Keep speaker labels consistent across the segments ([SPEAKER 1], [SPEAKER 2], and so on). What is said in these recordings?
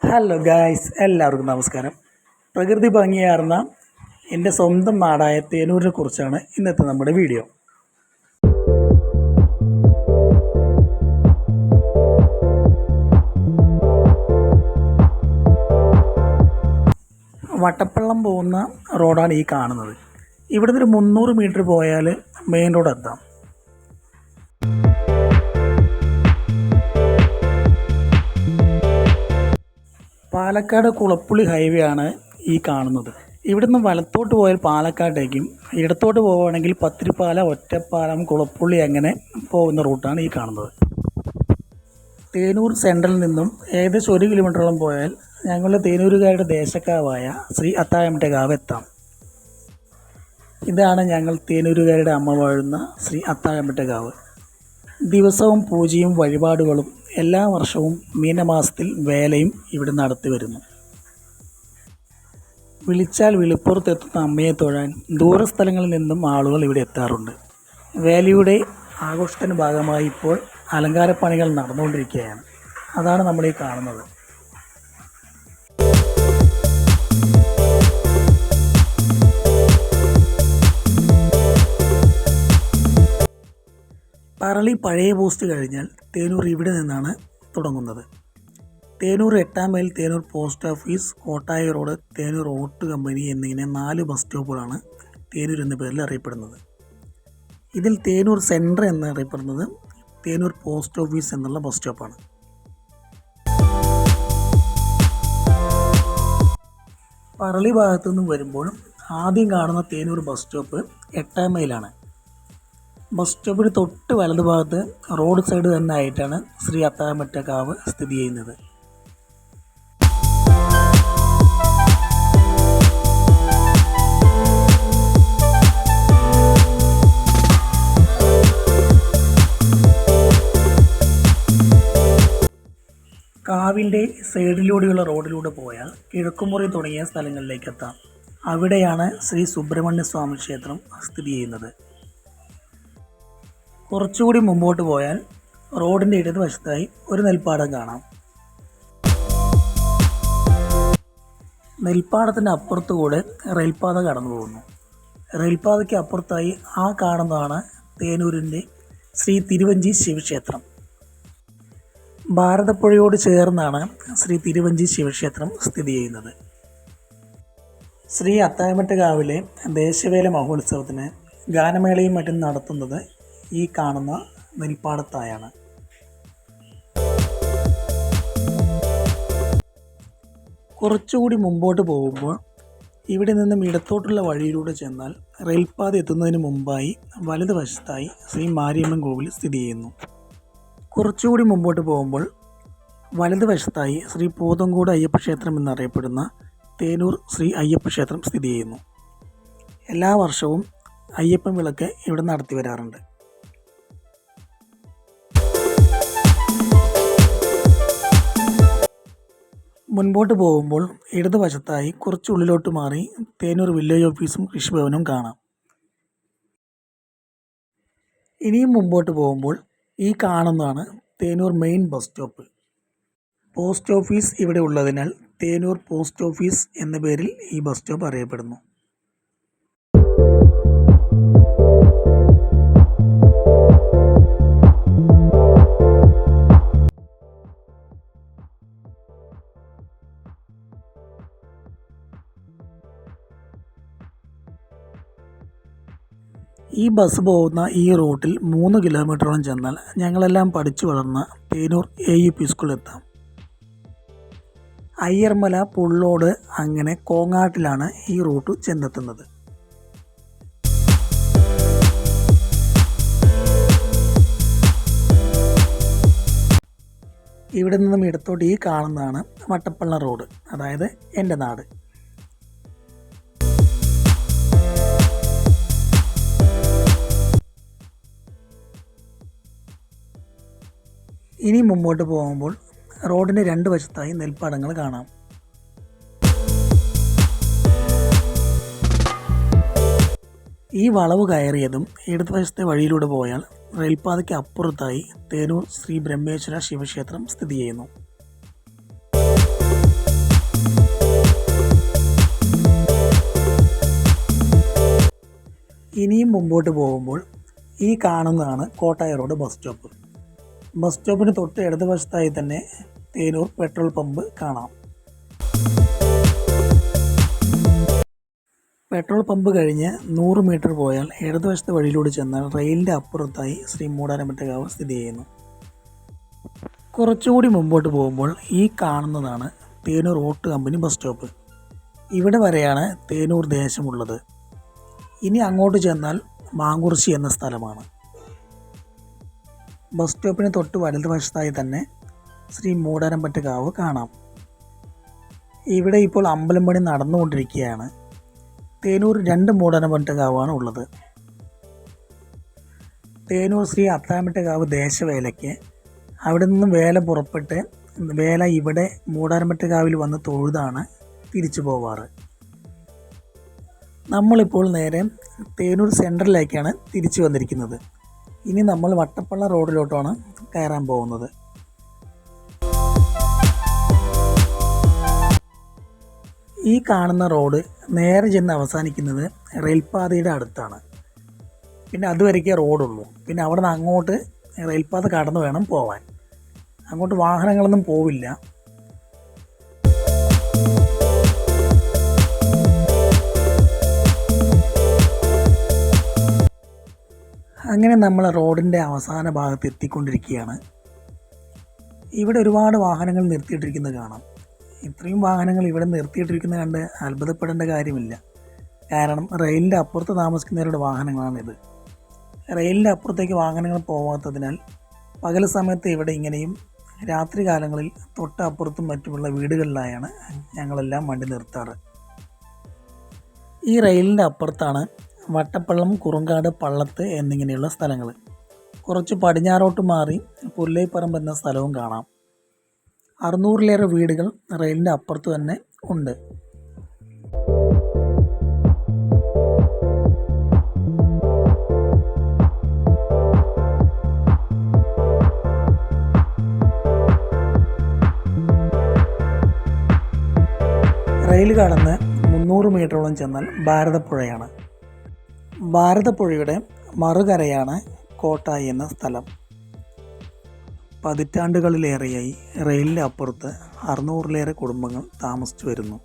[SPEAKER 1] Hello guys എല്ലാവർക്കും നമസ്കാരം. പ്രകൃതി ഭംഗിയാർന്ന എന്റെ സ്വന്തം നാടായ തേനൂരിനെ കുറിച്ചാണ് ഇന്നത്തെ നമ്മുടെ വീഡിയോ. വട്ടപ്പള്ളം പോകുന്ന റോഡാണ് ഈ കാണുന്നത്. ഇവിടുന്ന് ഒരു മുന്നൂറ് മീറ്റർ പോയാൽ മെയിൻ റോഡ് എത്താം. പാലക്കാട് കുളപ്പുള്ളി ഹൈവേ ആണ് ഈ കാണുന്നത്. ഇവിടുന്ന് വലത്തോട്ട് പോയാൽ പാലക്കാട്ടേക്കും ഇടത്തോട്ട് പോവുകയാണെങ്കിൽ പത്തിരിപ്പാല ഒറ്റപ്പാലം കുളപ്പുള്ളി അങ്ങനെ പോകുന്ന റൂട്ടാണ് ഈ കാണുന്നത്. തേനൂർ സെൻട്രലിൽ നിന്നും ഏകദേശം ഒരു കിലോമീറ്ററോളം പോയാൽ ഞങ്ങളുടെ തേനൂരുകാരുടെ ദേശക്കാവായ ശ്രീ അത്തായമ്മയുടെ കാവ് എത്താം. ഇതാണ് ഞങ്ങൾ തേനൂരുകാരുടെ അമ്മ വാഴുന്ന ശ്രീ അത്താഴമ്പറ്റ കാവ്. ദിവസവും പൂജയും വഴിപാടുകളും എല്ലാ വർഷവും മീനമാസത്തിൽ വേലയും ഇവിടെ നടത്തി വരുന്നു. വിളിച്ചാൽ വിളിപ്പുറത്തെത്തുന്ന അമ്മയെ തൊഴാൻ ദൂരസ്ഥലങ്ങളിൽ നിന്നും ആളുകൾ ഇവിടെ എത്താറുണ്ട്. വേലയുടെ ആഘോഷത്തിന്റെ ഭാഗമായി ഇപ്പോൾ അലങ്കാരപ്പണികൾ നടന്നുകൊണ്ടിരിക്കുകയാണ്. അതാണ് നമ്മൾ ഈ കാണുന്നത്. പറളി പഴയ പോസ്റ്റ് കഴിഞ്ഞാൽ തേനൂർ ഇവിടെ നിന്നാണ് തുടങ്ങുന്നത്. തേനൂർ എട്ടാം mile Thenur post office Kottayi road Thenur ഓട്ട് കമ്പനി എന്നിങ്ങനെ നാല് ബസ് സ്റ്റോപ്പുകളാണ് തേനൂർ എന്ന പേരിൽ അറിയപ്പെടുന്നത്. ഇതിൽ തേനൂർ സെന്റർ എന്ന് അറിയപ്പെടുന്നത് തേനൂർ പോസ്റ്റ് ഓഫീസ് എന്നുള്ള ബസ് സ്റ്റോപ്പാണ്. പറളി ഭാഗത്തു നിന്നും വരുമ്പോഴും ആദ്യം കാണുന്ന തേനൂർ ബസ് സ്റ്റോപ്പ് എട്ടാം മൈലാണ്. ബസ് സ്റ്റോപ്പിന് തൊട്ട് വലതു ഭാഗത്ത് റോഡ് സൈഡ് തന്നെ ആയിട്ടാണ് ശ്രീ അത്താമറ്റ കാവ് സ്ഥിതി ചെയ്യുന്നത്. കാവിന്റെ സൈഡിലൂടെയുള്ള റോഡിലൂടെ പോയാൽ കിഴക്കുമുറി തുടങ്ങിയ സ്ഥലങ്ങളിലേക്ക് എത്താം. അവിടെയാണ് ശ്രീ സുബ്രഹ്മണ്യ സ്വാമി ക്ഷേത്രം സ്ഥിതി ചെയ്യുന്നത്. കുറച്ചുകൂടി മുമ്പോട്ട് പോയാൽ റോഡിന്റെ ഇടതുവശത്തായി ഒരു നെൽപ്പാടം കാണാം. നെൽപ്പാടത്തിന്റെ അപ്പുറത്തുകൂടെ റെയിൽപാത കടന്നു പോകുന്നു റെയിൽപാതയ്ക്ക് അപ്പുറത്തായി ആ കാണുന്നതാണ് തേനൂരിന്റെ ശ്രീ തിരുവഞ്ചി ശിവക്ഷേത്രം. ഭാരതപ്പുഴയോട് ചേർന്നാണ് ശ്രീ തിരുവഞ്ചി ശിവക്ഷേത്രം സ്ഥിതി ചെയ്യുന്നത്. ശ്രീ അത്തായമട്ടുകാവിലെ ദേശവേല മഹോത്സവത്തിന് ഗാനമേളയും മറ്റും നടത്തുന്നത് ഈ കാണുന്ന നെൽപ്പാടത്തായാണ് കുറച്ചുകൂടി മുമ്പോട്ട് പോകുമ്പോൾ ഇവിടെ നിന്നും ഇടത്തോട്ടുള്ള വഴിയിലൂടെ ചെന്നാൽ റെയിൽപാത എത്തുന്നതിന് മുമ്പായി വലതുവശത്തായി ശ്രീ മാരിയമ്മൻ കോവിൽ സ്ഥിതി ചെയ്യുന്നു. കുറച്ചുകൂടി മുമ്പോട്ട് പോകുമ്പോൾ വലതുവശത്തായി ശ്രീ പോതങ്കോട് അയ്യപ്പ ക്ഷേത്രം എന്നറിയപ്പെടുന്ന തേനൂർ ശ്രീ അയ്യപ്പ ക്ഷേത്രം സ്ഥിതി ചെയ്യുന്നു. എല്ലാ വർഷവും അയ്യപ്പൻ വിളക്ക് ഇവിടെ നടത്തി വരാറുണ്ട്. മുൻപോട്ട് പോകുമ്പോൾ ഇടതുവശത്തായി കുറച്ച് ഉള്ളിലോട്ട് മാറി തേനൂർ വില്ലേജ് ഓഫീസും കൃഷിഭവനും കാണാം. ഇനിയും മുമ്പോട്ട് പോകുമ്പോൾ ഈ കാണുന്നതാണ് Thenur main bus stop. Post office ഇവിടെ ഉള്ളതിനാൽ തേനൂർ പോസ്റ്റ് ഓഫീസ് എന്ന പേരിൽ ഈ ബസ് സ്റ്റോപ്പ് അറിയപ്പെടുന്നു. ഈ ബസ് പോകുന്ന ഈ റൂട്ടിൽ മൂന്ന് കിലോമീറ്ററോളം ചെന്നാൽ ഞങ്ങളെല്ലാം പഠിച്ചു വളർന്ന പേനൂർ എ യു പി സ്കൂളിലെത്താം അയ്യർമല പുള്ളോട് അങ്ങനെ കോങ്ങാട്ടിലാണ് ഈ റൂട്ട് ചെന്നെത്തുന്നത്. ഇവിടെ നിന്നും ഇടത്തോട്ട് ഈ കാണുന്നതാണ് വട്ടപ്പള്ള റോഡ് അതായത് എന്റെ നാട്. ഇനി മുമ്പോട്ട് പോകുമ്പോൾ റോഡിന്റെ രണ്ട് വശത്തായി നെൽപ്പാടങ്ങൾ കാണാം. ഈ വളവ് കയറിയതും ഇടതുവശത്തെ വഴിയിലൂടെ പോയാൽ റെയിൽപാതയ്ക്ക് അപ്പുറത്തായി തേനൂർ ശ്രീ ബ്രഹ്മേശ്വര ശിവക്ഷേത്രം സ്ഥിതി ചെയ്യുന്നു. ഇനിയും മുമ്പോട്ട് പോകുമ്പോൾ ഈ കാണുന്നതാണ് Kottaya road bus stop. Bus സ്റ്റോപ്പിന് തൊട്ട് ഇടതുവശത്തായി തന്നെ തേനൂർ പെട്രോൾ പമ്പ് കാണാം. പെട്രോൾ പമ്പ് കഴിഞ്ഞ് നൂറ് മീറ്റർ പോയാൽ ഇടതുവശത്തെ വഴിയിലൂടെ ചെന്നാൽ റെയിലിന്റെ അപ്പുറത്തായി ശ്രീ മൂടാനമറ്റകാവ് സ്ഥിതി ചെയ്യുന്നു. കുറച്ചുകൂടി മുമ്പോട്ട് പോകുമ്പോൾ ഈ കാണുന്നതാണ് തേനൂർ ഓട്ട് കമ്പനി ബസ് സ്റ്റോപ്പ്. ഇവിടെ വരെയാണ് തേനൂർ ദേശമുള്ളത്. ഇനി അങ്ങോട്ട് ചെന്നാൽ മാങ്കുറിശി എന്ന സ്ഥലമാണ്. ബസ് സ്റ്റോപ്പിന് തൊട്ട് വലതുവശത്തായി തന്നെ ശ്രീ മൂടാനമ്പറ്റക്കാവ് കാണാം. ഇവിടെ ഇപ്പോൾ അമ്പലം പണി നടന്നുകൊണ്ടിരിക്കുകയാണ്. തേനൂർ രണ്ട് മൂടാനമ്പറ്റക്കാവാണ് ഉള്ളത്. തേനൂർ ശ്രീ അത്താമറ്റക്കാവ് ദേശവേലയ്ക്ക് അവിടെ നിന്നും വേല പുറപ്പെട്ട് വേല ഇവിടെ മൂടാനമ്പറ്റക്കാവിൽ വന്ന് തൊഴുതാണ് തിരിച്ചു പോവാറ്. നമ്മളിപ്പോൾ നേരെ തേനൂർ സെന്ററിലേക്കാണ് തിരിച്ചു വന്നിരിക്കുന്നത്. ഇനി നമ്മൾ വട്ടപ്പള്ള റോഡിലോട്ടാണ് കയറാൻ പോകുന്നത്. ഈ കാണുന്ന റോഡ് നേരെ ചെന്ന് അവസാനിക്കുന്നത് റെയിൽപാതയുടെ അടുത്താണ്. പിന്നെ അതുവരയ്ക്കേ റോഡുള്ളൂ. പിന്നെ അവിടെ നിന്ന് അങ്ങോട്ട് റെയിൽപാത കടന്നു വേണം പോവാൻ. അങ്ങോട്ട് വാഹനങ്ങളൊന്നും പോവില്ല. അങ്ങനെ നമ്മൾ റോഡിന്റെ അവസാന ഭാഗത്ത് എത്തിക്കൊണ്ടിരിക്കുകയാണ്. ഇവിടെ ഒരുപാട് വാഹനങ്ങൾ നിർത്തിയിട്ടിരിക്കുന്നത് കാണാം. ഇത്രയും വാഹനങ്ങൾ ഇവിടെ നിർത്തിയിട്ടിരിക്കുന്നത് കണ്ട് അത്ഭുതപ്പെടേണ്ട കാര്യമില്ല. കാരണം റെയിലിന്റെ അപ്പുറത്ത് താമസിക്കുന്നവരുടെ വാഹനങ്ങളാണിത്. റെയിലിന്റെ അപ്പുറത്തേക്ക് വാഹനങ്ങൾ പോകാത്തതിനാൽ പകൽ സമയത്ത് ഇവിടെ ഇങ്ങനെയും രാത്രി കാലങ്ങളിൽ തൊട്ടപ്പുറത്തും മറ്റുമുള്ള വീടുകളിലായാണ് ഞങ്ങളെല്ലാം വണ്ടി നിർത്താറ്. ഈ റെയിലിന്റെ അപ്പുറത്താണ് വട്ടപ്പള്ളം കുറുങ്കാട് പള്ളത്ത് എന്നിങ്ങനെയുള്ള സ്ഥലങ്ങൾ കുറച്ച് പടിഞ്ഞാറോട്ട് മാറി പുല്ലൈപ്പറമ്പ് എന്ന സ്ഥലവും കാണാം. അറുന്നൂറിലേറെ വീടുകൾ റെയിലിന്റെ അപ്പുറത്ത് തന്നെ ഉണ്ട്. റെയിൽ കടന്ന് മുന്നൂറ് മീറ്ററോളം ചെന്നാൽ ഭാരതപ്പുഴയാണ്. ഭാരതപ്പുഴയുടെ മറുകരയാണ് കോട്ടായി എന്ന സ്ഥലം. പതിറ്റാണ്ടുകളിലേറെയായി റെയിലിന്റെ അപ്പുറത്ത് അറുന്നൂറിലേറെ കുടുംബങ്ങൾ താമസിച്ചു വരുന്നു.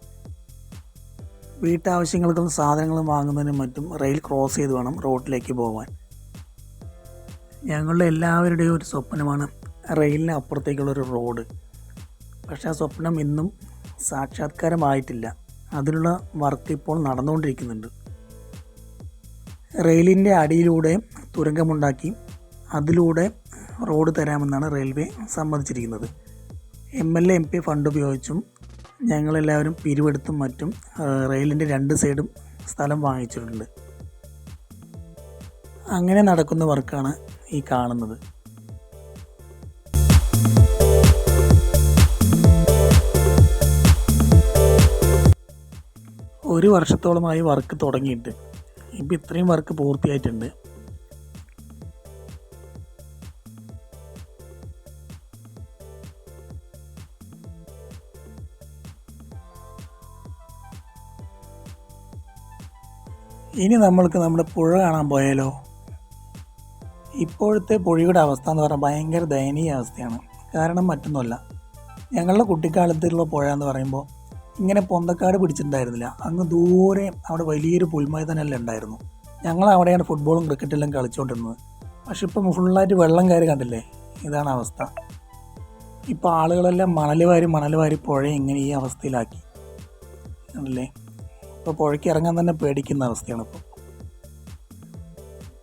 [SPEAKER 1] വീട്ടാവശ്യങ്ങൾക്കും സാധനങ്ങളും വാങ്ങുന്നതിനും മറ്റും റെയിൽ ക്രോസ് ചെയ്ത് വേണം റോഡിലേക്ക് പോകാൻ ഞങ്ങളുടെ എല്ലാവരുടെയും ഒരു സ്വപ്നമാണ് റെയിലിന് അപ്പുറത്തേക്കുള്ളൊരു റോഡ്. പക്ഷേ ആ സ്വപ്നം ഇന്നും സാക്ഷാത്കാരമായിട്ടില്ല. അതിനുള്ള വർക്ക് ഇപ്പോൾ നടന്നുകൊണ്ടിരിക്കുന്നുണ്ട്. റെയിലിന്റെ അടിയിലൂടെ തുരങ്കമുണ്ടാക്കി അതിലൂടെ റോഡ് തരാമെന്നാണ് railway സമ്മതിച്ചിരിക്കുന്നത്. M L A M P fund ഉപയോഗിച്ചും ഞങ്ങളെല്ലാവരും പിരിവെടുത്തും മറ്റും റെയിലിന്റെ രണ്ട് സൈഡും സ്ഥലം വാങ്ങിച്ചിട്ടുണ്ട്. അങ്ങനെ നടക്കുന്ന വർക്കാണ് ഈ കാണുന്നത്. ഒരു വർഷത്തോളമായി വർക്ക് തുടങ്ങിയിട്ട് ഇപ്പം ഇത്രയും വർക്ക് പൂർത്തിയായിട്ടുണ്ട്. ഇനി നമ്മൾക്ക് നമ്മുടെ പുഴ കാണാൻ പോയാലോ? ഇപ്പോഴത്തെ പുഴയുടെ അവസ്ഥ എന്ന് പറഞ്ഞാൽ ഭയങ്കര ദയനീയ അവസ്ഥയാണ്. കാരണം മറ്റൊന്നുമല്ല. ഞങ്ങളുടെ കുട്ടിക്കാലത്തുള്ള പുഴ എന്ന് പറയുമ്പോൾ ഇങ്ങനെ പൊന്തക്കാട് പിടിച്ചിട്ടുണ്ടായിരുന്നില്ല. അങ്ങ് ദൂരെ അവിടെ വലിയൊരു പുൽമൈതാനെല്ലാം ഉണ്ടായിരുന്നു. ഞങ്ങൾ അവിടെയാണ് ഫുട്ബോളും ക്രിക്കറ്റെല്ലാം കളിച്ചുകൊണ്ടിരുന്നത്. പക്ഷെ ഇപ്പം ഫുള്ളായിട്ട് വെള്ളം കയറി കണ്ടില്ലേ? ഇതാണ് അവസ്ഥ. ഇപ്പോൾ ആളുകളെല്ലാം മണൽ വാരി മണൽ വാരി പുഴ ഇങ്ങനെ ഈ അവസ്ഥയിലാക്കി. അല്ലേ ഇപ്പോൾ പുഴയ്ക്ക് ഇറങ്ങാൻ തന്നെ പേടിക്കുന്ന അവസ്ഥയാണ് ഇപ്പോൾ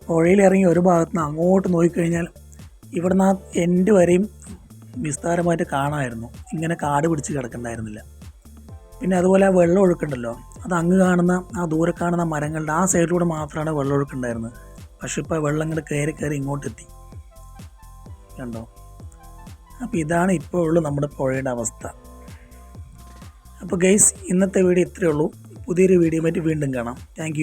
[SPEAKER 1] പുഴയിൽ ഇറങ്ങി ഒരു ഭാഗത്ത് നിന്ന് അങ്ങോട്ട് നോക്കിക്കഴിഞ്ഞാൽ ഇവിടുന്ന് ആ എൻഡ് വരെയും വിസ്താരമായിട്ട് കാണാമായിരുന്നു. ഇങ്ങനെ കാട് പിടിച്ച് കിടക്കണ്ടായിരുന്നില്ല. പിന്നെ അതുപോലെ ആ വെള്ളം ഒഴുക്കുണ്ടല്ലോ. അത് അങ്ങ് കാണുന്ന ആ ദൂരെ കാണുന്ന മരങ്ങളുടെ ആ സൈഡിലൂടെ മാത്രമാണ് വെള്ളം ഒഴുക്കുണ്ടായിരുന്നത്. പക്ഷെ ഇപ്പോൾ വെള്ളം ഇങ്ങോട്ട് കയറി കയറി ഇങ്ങോട്ടെത്തി. കണ്ടോ? അപ്പോൾ ഇതാണ് ഇപ്പോൾ ഉള്ളു നമ്മുടെ പുഴയുടെ അവസ്ഥ. അപ്പോൾ ഗൈസ് ഇന്നത്തെ വീഡിയോ ഇത്രയേ ഉള്ളൂ. പുതിയൊരു വീഡിയോ വീണ്ടും കാണാം. താങ്ക്